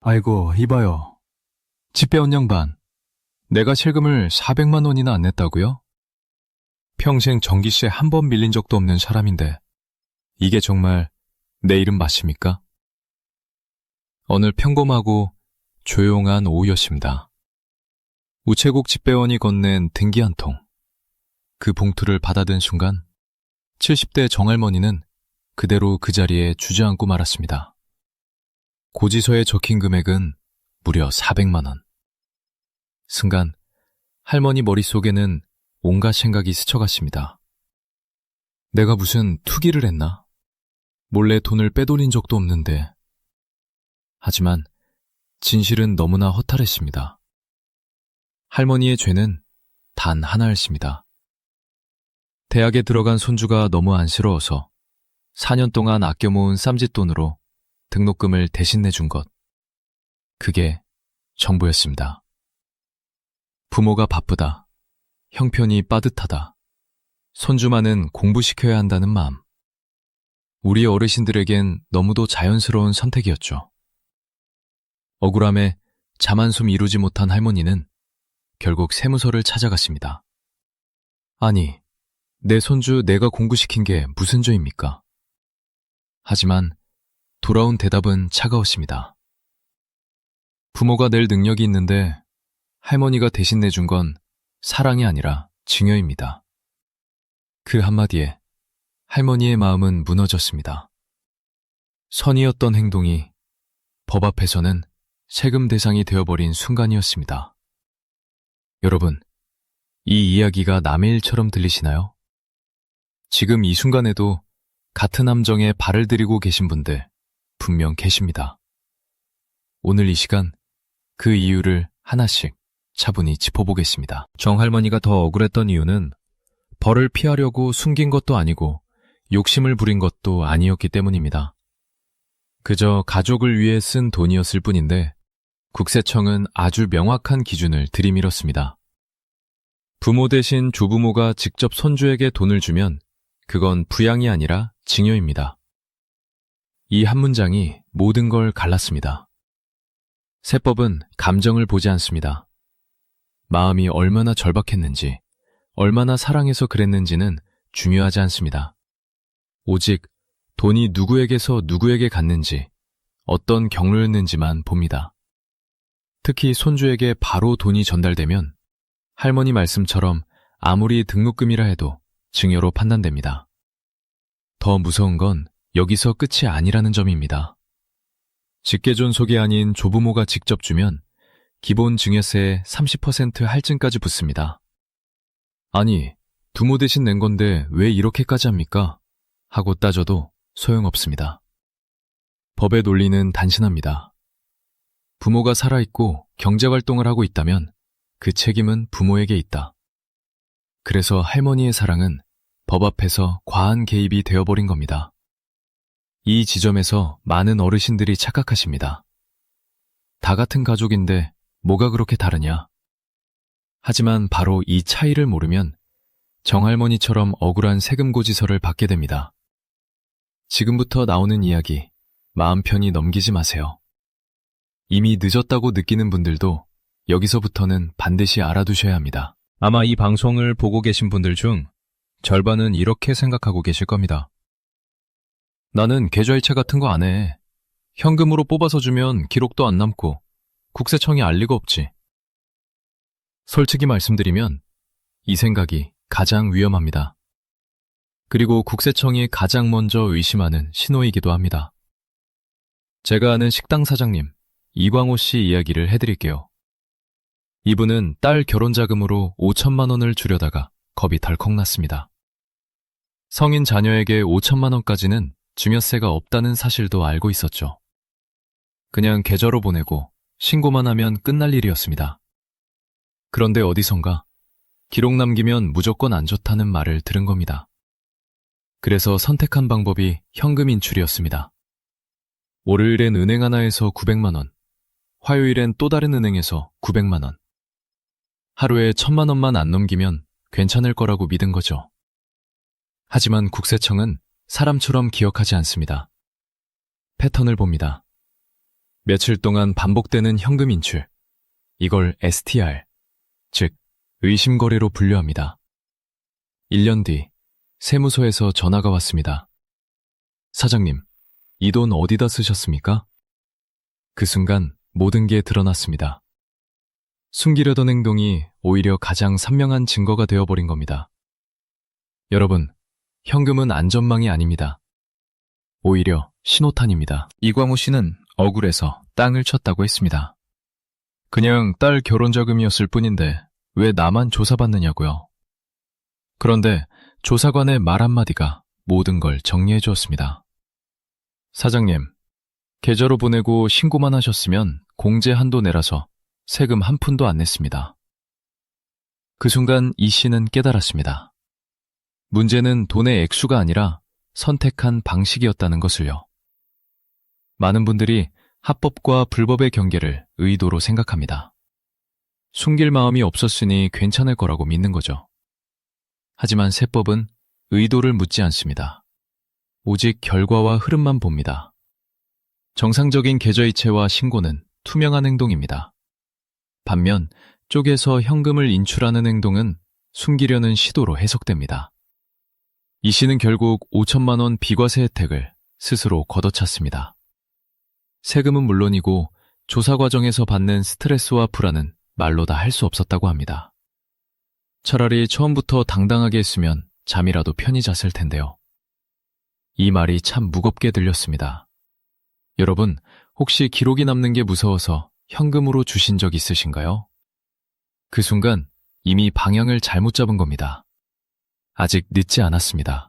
아이고, 이봐요. 집 빼온 양반. 내가 실금을 400만 원이나 안 냈다고요? 평생 전기세 한 번 밀린 적도 없는 사람인데, 이게 정말 내 이름 맞습니까? 어느 평범하고 조용한 오후였습니다. 우체국 집배원이 건넨 등기 한 통. 그 봉투를 받아든 순간 70대 정할머니는 그대로 그 자리에 주저앉고 말았습니다. 고지서에 적힌 금액은 무려 400만 원. 순간 할머니 머릿속에는 온갖 생각이 스쳐갔습니다. 내가 무슨 투기를 했나? 몰래 돈을 빼돌린 적도 없는데. 하지만 진실은 너무나 허탈했습니다. 할머니의 죄는 단 하나였습니다. 대학에 들어간 손주가 너무 안쓰러워서 4년 동안 아껴 모은 쌈짓돈으로 등록금을 대신 내준 것. 그게 전부였습니다. 부모가 바쁘다. 형편이 빠듯하다. 손주만은 공부시켜야 한다는 마음. 우리 어르신들에겐 너무도 자연스러운 선택이었죠. 억울함에 잠 한숨 이루지 못한 할머니는 결국 세무서를 찾아갔습니다. 아니, 내 손주 내가 공부시킨 게 무슨 죄입니까? 하지만 돌아온 대답은 차가웠습니다. 부모가 낼 능력이 있는데 할머니가 대신 내준 건 사랑이 아니라 증여입니다. 그 한마디에 할머니의 마음은 무너졌습니다. 선이었던 행동이 법 앞에서는 세금 대상이 되어버린 순간이었습니다. 여러분, 이 이야기가 남의 일처럼 들리시나요? 지금 이 순간에도 같은 함정에 발을 들이고 계신 분들 분명 계십니다. 오늘 이 시간 그 이유를 하나씩 차분히 짚어보겠습니다. 정할머니가 더 억울했던 이유는 벌을 피하려고 숨긴 것도 아니고 욕심을 부린 것도 아니었기 때문입니다. 그저 가족을 위해 쓴 돈이었을 뿐인데 국세청은 아주 명확한 기준을 들이밀었습니다. 부모 대신 조부모가 직접 손주에게 돈을 주면 그건 부양이 아니라 징여입니다. 이 한 문장이 모든 걸 갈랐습니다. 세법은 감정을 보지 않습니다. 마음이 얼마나 절박했는지, 얼마나 사랑해서 그랬는지는 중요하지 않습니다. 오직 돈이 누구에게서 누구에게 갔는지, 어떤 경로였는지만 봅니다. 특히 손주에게 바로 돈이 전달되면 할머니 말씀처럼 아무리 등록금이라 해도 증여로 판단됩니다. 더 무서운 건 여기서 끝이 아니라는 점입니다. 직계존속이 아닌 조부모가 직접 주면 기본 증여세의 30% 할증까지 붙습니다. 아니, 부모 대신 낸 건데 왜 이렇게까지 합니까? 하고 따져도 소용없습니다. 법의 논리는 단순합니다. 부모가 살아있고 경제활동을 하고 있다면 그 책임은 부모에게 있다. 그래서 할머니의 사랑은 법 앞에서 과한 개입이 되어버린 겁니다. 이 지점에서 많은 어르신들이 착각하십니다. 다 같은 가족인데 뭐가 그렇게 다르냐? 하지만 바로 이 차이를 모르면 정할머니처럼 억울한 세금 고지서를 받게 됩니다. 지금부터 나오는 이야기 마음 편히 넘기지 마세요. 이미 늦었다고 느끼는 분들도 여기서부터는 반드시 알아두셔야 합니다. 아마 이 방송을 보고 계신 분들 중 절반은 이렇게 생각하고 계실 겁니다. 나는 계좌이체 같은 거 안 해. 현금으로 뽑아서 주면 기록도 안 남고 국세청이 알 리가 없지. 솔직히 말씀드리면 이 생각이 가장 위험합니다. 그리고 국세청이 가장 먼저 의심하는 신호이기도 합니다. 제가 아는 식당 사장님, 이광호 씨 이야기를 해드릴게요. 이분은 딸 결혼 자금으로 5천만 원을 주려다가 겁이 덜컥 났습니다. 성인 자녀에게 5천만 원까지는 증여세가 없다는 사실도 알고 있었죠. 그냥 계좌로 보내고 신고만 하면 끝날 일이었습니다. 그런데 어디선가 기록 남기면 무조건 안 좋다는 말을 들은 겁니다. 그래서 선택한 방법이 현금 인출이었습니다. 월요일엔 은행 하나에서 900만 원, 화요일엔 또 다른 은행에서 900만 원. 하루에 1000만 원만 안 넘기면 괜찮을 거라고 믿은 거죠. 하지만 국세청은 사람처럼 기억하지 않습니다. 패턴을 봅니다. 며칠 동안 반복되는 현금 인출. 이걸 STR, 즉 의심거래로 분류합니다. 1년 뒤 세무서에서 전화가 왔습니다. 사장님, 이 돈 어디다 쓰셨습니까? 그 순간 모든 게 드러났습니다. 숨기려던 행동이 오히려 가장 선명한 증거가 되어버린 겁니다. 여러분, 현금은 안전망이 아닙니다. 오히려 신호탄입니다. 이광우 씨는 억울해서 땅을 쳤다고 했습니다. 그냥 딸 결혼 자금이었을 뿐인데 왜 나만 조사받느냐고요. 그런데 조사관의 말 한마디가 모든 걸 정리해 주었습니다. 사장님, 계좌로 보내고 신고만 하셨으면 공제 한도 내라서 세금 한 푼도 안 냈습니다. 그 순간 이 씨는 깨달았습니다. 문제는 돈의 액수가 아니라 선택한 방식이었다는 것을요. 많은 분들이 합법과 불법의 경계를 의도로 생각합니다. 숨길 마음이 없었으니 괜찮을 거라고 믿는 거죠. 하지만 세법은 의도를 묻지 않습니다. 오직 결과와 흐름만 봅니다. 정상적인 계좌이체와 신고는 투명한 행동입니다. 반면 쪼개서 현금을 인출하는 행동은 숨기려는 시도로 해석됩니다. 이 씨는 결국 5천만 원 비과세 혜택을 스스로 걷어찼습니다. 세금은 물론이고 조사 과정에서 받는 스트레스와 불안은 말로 다 할 수 없었다고 합니다. 차라리 처음부터 당당하게 했으면 잠이라도 편히 잤을 텐데요. 이 말이 참 무겁게 들렸습니다. 여러분, 혹시 기록이 남는 게 무서워서 현금으로 주신 적 있으신가요? 그 순간 이미 방향을 잘못 잡은 겁니다. 아직 늦지 않았습니다.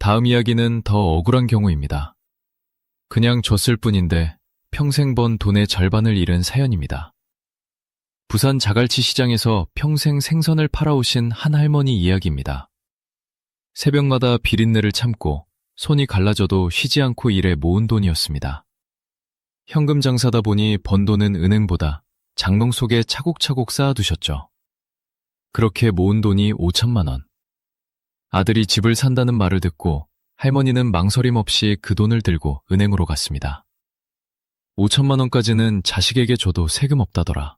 다음 이야기는 더 억울한 경우입니다. 그냥 줬을 뿐인데 평생 번 돈의 절반을 잃은 사연입니다. 부산 자갈치 시장에서 평생 생선을 팔아오신 한 할머니 이야기입니다. 새벽마다 비린내를 참고 손이 갈라져도 쉬지 않고 일해 모은 돈이었습니다. 현금 장사다 보니 번 돈은 은행보다 장롱 속에 차곡차곡 쌓아두셨죠. 그렇게 모은 돈이 5천만 원. 아들이 집을 산다는 말을 듣고 할머니는 망설임 없이 그 돈을 들고 은행으로 갔습니다. 5천만 원까지는 자식에게 줘도 세금 없다더라.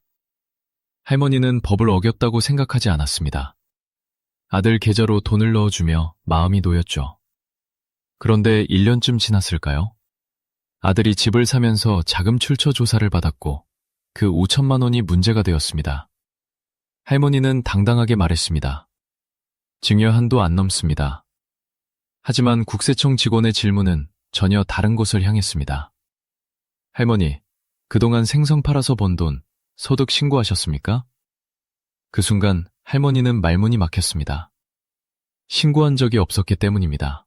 할머니는 법을 어겼다고 생각하지 않았습니다. 아들 계좌로 돈을 넣어주며 마음이 놓였죠. 그런데 1년쯤 지났을까요? 아들이 집을 사면서 자금 출처 조사를 받았고 그 5천만 원이 문제가 되었습니다. 할머니는 당당하게 말했습니다. 증여 한도 안 넘습니다. 하지만 국세청 직원의 질문은 전혀 다른 곳을 향했습니다. 할머니, 그동안 생선 팔아서 번 돈 소득 신고하셨습니까? 그 순간 할머니는 말문이 막혔습니다. 신고한 적이 없었기 때문입니다.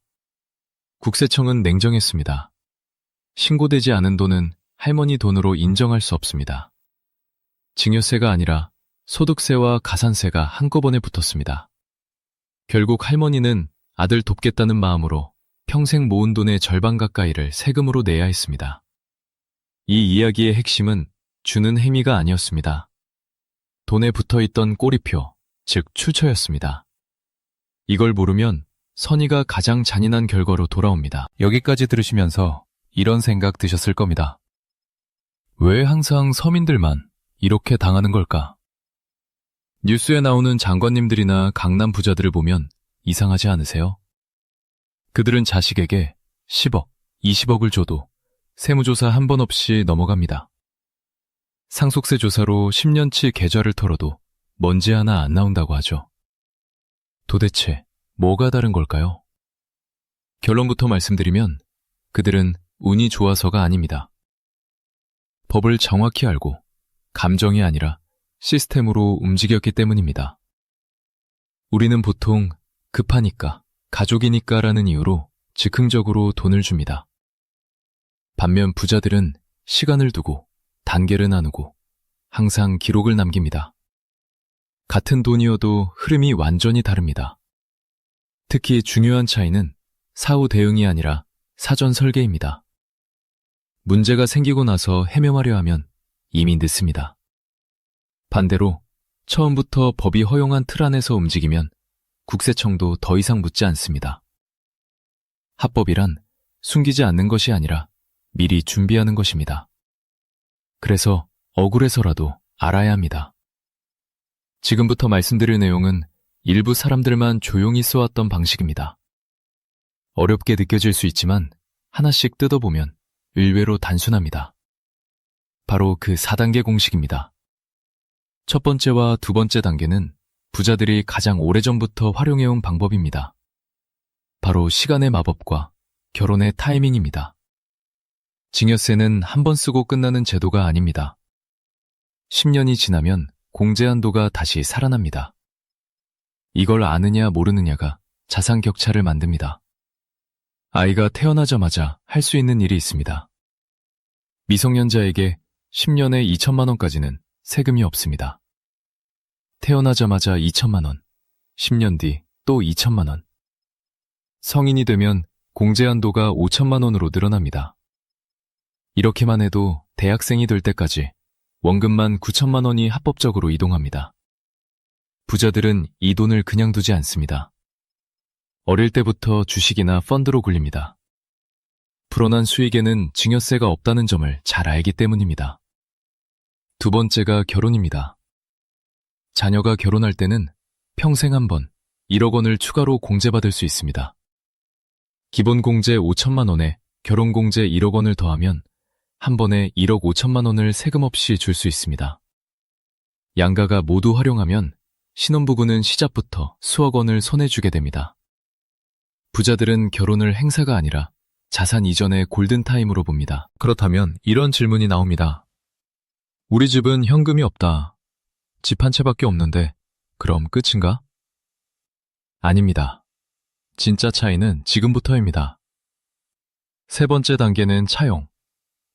국세청은 냉정했습니다. 신고되지 않은 돈은 할머니 돈으로 인정할 수 없습니다. 증여세가 아니라 소득세와 가산세가 한꺼번에 붙었습니다. 결국 할머니는 아들 돕겠다는 마음으로 평생 모은 돈의 절반 가까이를 세금으로 내야 했습니다. 이 이야기의 핵심은 주는 행위가 아니었습니다. 돈에 붙어 있던 꼬리표, 즉 출처였습니다. 이걸 모르면 선의가 가장 잔인한 결과로 돌아옵니다. 여기까지 들으시면서 이런 생각 드셨을 겁니다. 왜 항상 서민들만 이렇게 당하는 걸까? 뉴스에 나오는 장관님들이나 강남 부자들을 보면 이상하지 않으세요? 그들은 자식에게 10억, 20억을 줘도 세무조사 한 번 없이 넘어갑니다. 상속세 조사로 10년치 계좌를 털어도 먼지 하나 안 나온다고 하죠. 도대체 뭐가 다른 걸까요? 결론부터 말씀드리면 그들은 운이 좋아서가 아닙니다. 법을 정확히 알고 감정이 아니라 시스템으로 움직였기 때문입니다. 우리는 보통 급하니까, 가족이니까 라는 이유로 즉흥적으로 돈을 줍니다. 반면 부자들은 시간을 두고 단계를 나누고 항상 기록을 남깁니다. 같은 돈이어도 흐름이 완전히 다릅니다. 특히 중요한 차이는 사후 대응이 아니라 사전 설계입니다. 문제가 생기고 나서 해명하려 하면 이미 늦습니다. 반대로 처음부터 법이 허용한 틀 안에서 움직이면 국세청도 더 이상 묻지 않습니다. 합법이란 숨기지 않는 것이 아니라 미리 준비하는 것입니다. 그래서 억울해서라도 알아야 합니다. 지금부터 말씀드릴 내용은 일부 사람들만 조용히 써왔던 방식입니다. 어렵게 느껴질 수 있지만 하나씩 뜯어보면 의외로 단순합니다. 바로 그 4단계 공식입니다. 첫 번째와 두 번째 단계는 부자들이 가장 오래전부터 활용해온 방법입니다. 바로 시간의 마법과 결혼의 타이밍입니다. 증여세는 한 번 쓰고 끝나는 제도가 아닙니다. 10년이 지나면 공제한도가 다시 살아납니다. 이걸 아느냐 모르느냐가 자산 격차를 만듭니다. 아이가 태어나자마자 할 수 있는 일이 있습니다. 미성년자에게 10년에 2천만 원까지는 세금이 없습니다. 태어나자마자 2천만 원, 10년 뒤 또 2천만 원. 성인이 되면 공제 한도가 5천만 원으로 늘어납니다. 이렇게만 해도 대학생이 될 때까지 원금만 9천만 원이 합법적으로 이동합니다. 부자들은 이 돈을 그냥 두지 않습니다. 어릴 때부터 주식이나 펀드로 굴립니다. 불어난 수익에는 증여세가 없다는 점을 잘 알기 때문입니다. 두 번째가 결혼입니다. 자녀가 결혼할 때는 평생 한 번 1억 원을 추가로 공제받을 수 있습니다. 기본 공제 5천만 원에 결혼 공제 1억 원을 더하면 한 번에 1억 5천만 원을 세금 없이 줄 수 있습니다. 양가가 모두 활용하면 신혼부부는 시작부터 수억 원을 손에 쥐게 됩니다. 부자들은 결혼을 행사가 아니라 자산 이전의 골든타임으로 봅니다. 그렇다면 이런 질문이 나옵니다. 우리 집은 현금이 없다. 집 한 채밖에 없는데 그럼 끝인가? 아닙니다. 진짜 차이는 지금부터입니다. 세 번째 단계는 차용,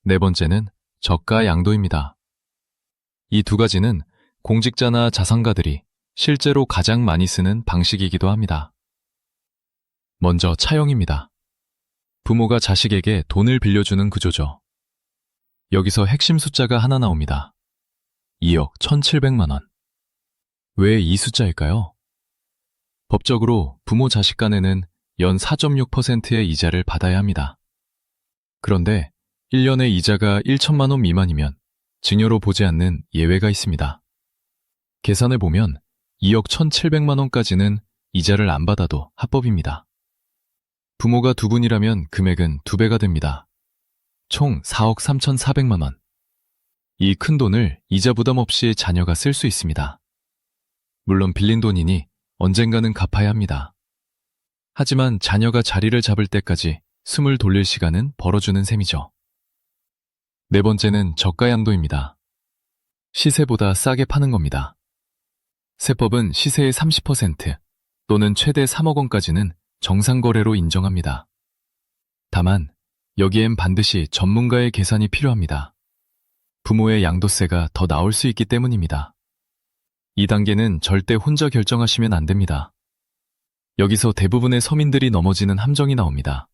네 번째는 저가 양도입니다. 이 두 가지는 공직자나 자산가들이 실제로 가장 많이 쓰는 방식이기도 합니다. 먼저 차용입니다. 부모가 자식에게 돈을 빌려주는 구조죠. 여기서 핵심 숫자가 하나 나옵니다. 2억 1,700만 원. 왜 이 숫자일까요? 법적으로 부모 자식 간에는 연 4.6%의 이자를 받아야 합니다. 그런데 1년에 이자가 1천만 원 미만이면 증여로 보지 않는 예외가 있습니다. 계산해 보면 2억 1,700만 원까지는 이자를 안 받아도 합법입니다. 부모가 두 분이라면 금액은 두 배가 됩니다. 총 4억 3,400만 원. 이 큰 돈을 이자 부담 없이 자녀가 쓸 수 있습니다. 물론 빌린 돈이니 언젠가는 갚아야 합니다. 하지만 자녀가 자리를 잡을 때까지 숨을 돌릴 시간은 벌어주는 셈이죠. 네 번째는 저가 양도입니다. 시세보다 싸게 파는 겁니다. 세법은 시세의 30% 또는 최대 3억 원까지는 정상 거래로 인정합니다. 다만 여기엔 반드시 전문가의 계산이 필요합니다. 부모의 양도세가 더 나올 수 있기 때문입니다. 이 단계는 절대 혼자 결정하시면 안 됩니다. 여기서 대부분의 서민들이 넘어지는 함정이 나옵니다.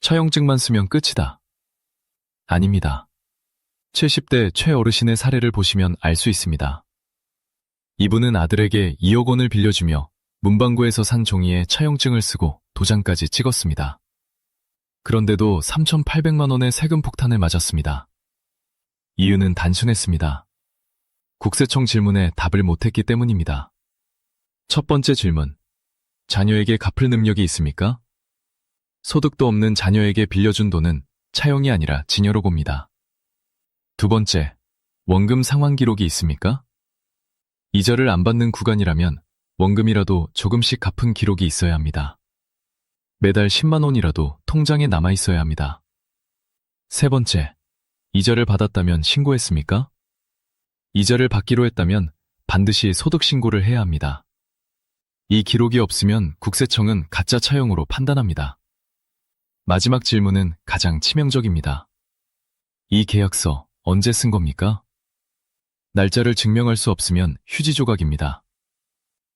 차용증만 쓰면 끝이다. 아닙니다. 70대 최 어르신의 사례를 보시면 알 수 있습니다. 이분은 아들에게 2억 원을 빌려주며 문방구에서 산 종이에 차용증을 쓰고 도장까지 찍었습니다. 그런데도 3,800만 원의 세금 폭탄을 맞았습니다. 이유는 단순했습니다. 국세청 질문에 답을 못했기 때문입니다. 첫 번째 질문. 자녀에게 갚을 능력이 있습니까? 소득도 없는 자녀에게 빌려준 돈은 차용이 아니라 진여로 봅니다. 두 번째. 원금 상환 기록이 있습니까? 이자를 안 받는 구간이라면 원금이라도 조금씩 갚은 기록이 있어야 합니다. 매달 10만 원이라도 통장에 남아 있어야 합니다. 세 번째. 이자를 받았다면 신고했습니까? 이자를 받기로 했다면 반드시 소득 신고를 해야 합니다. 이 기록이 없으면 국세청은 가짜 차용으로 판단합니다. 마지막 질문은 가장 치명적입니다. 이 계약서 언제 쓴 겁니까? 날짜를 증명할 수 없으면 휴지 조각입니다.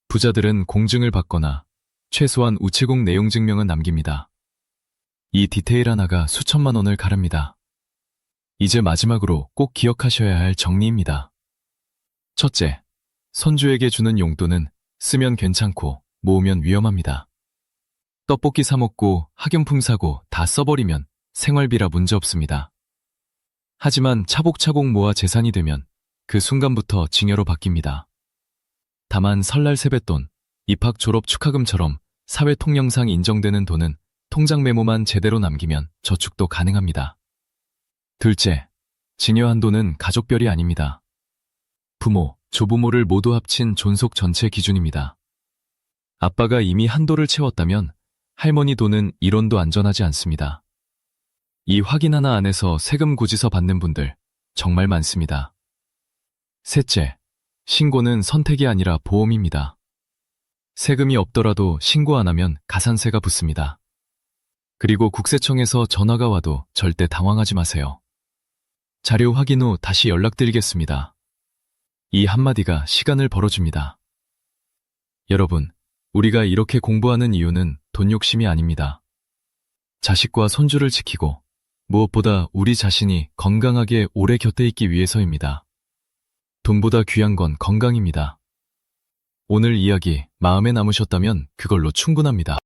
부자들은 공증을 받거나 최소한 우체국 내용 증명은 남깁니다. 이 디테일 하나가 수천만 원을 가릅니다. 이제 마지막으로 꼭 기억하셔야 할 정리입니다. 첫째, 손주에게 주는 용돈은 쓰면 괜찮고 모으면 위험합니다. 떡볶이 사 먹고 학용품 사고 다 써버리면 생활비라 문제 없습니다. 하지만 차곡차곡 모아 재산이 되면 그 순간부터 징여로 바뀝니다. 다만 설날 세뱃돈, 입학 졸업 축하금처럼 사회 통령상 인정되는 돈은 통장 메모만 제대로 남기면 저축도 가능합니다. 둘째, 돈은 가족별이 아닙니다. 부모, 조부모를 모두 합친 존속 전체 기준입니다. 아빠가 이미 한도를 채웠다면 할머니 돈은 이론도 안전하지 않습니다. 이 확인 하나 안에서 세금 고지서 받는 분들 정말 많습니다. 셋째, 신고는 선택이 아니라 보험입니다. 세금이 없더라도 신고 안 하면 가산세가 붙습니다. 그리고 국세청에서 전화가 와도 절대 당황하지 마세요. 자료 확인 후 다시 연락드리겠습니다. 이 한마디가 시간을 벌어줍니다. 여러분, 우리가 이렇게 공부하는 이유는 돈 욕심이 아닙니다. 자식과 손주를 지키고 무엇보다 우리 자신이 건강하게 오래 곁에 있기 위해서입니다. 돈보다 귀한 건 건강입니다. 오늘 이야기 마음에 남으셨다면 그걸로 충분합니다.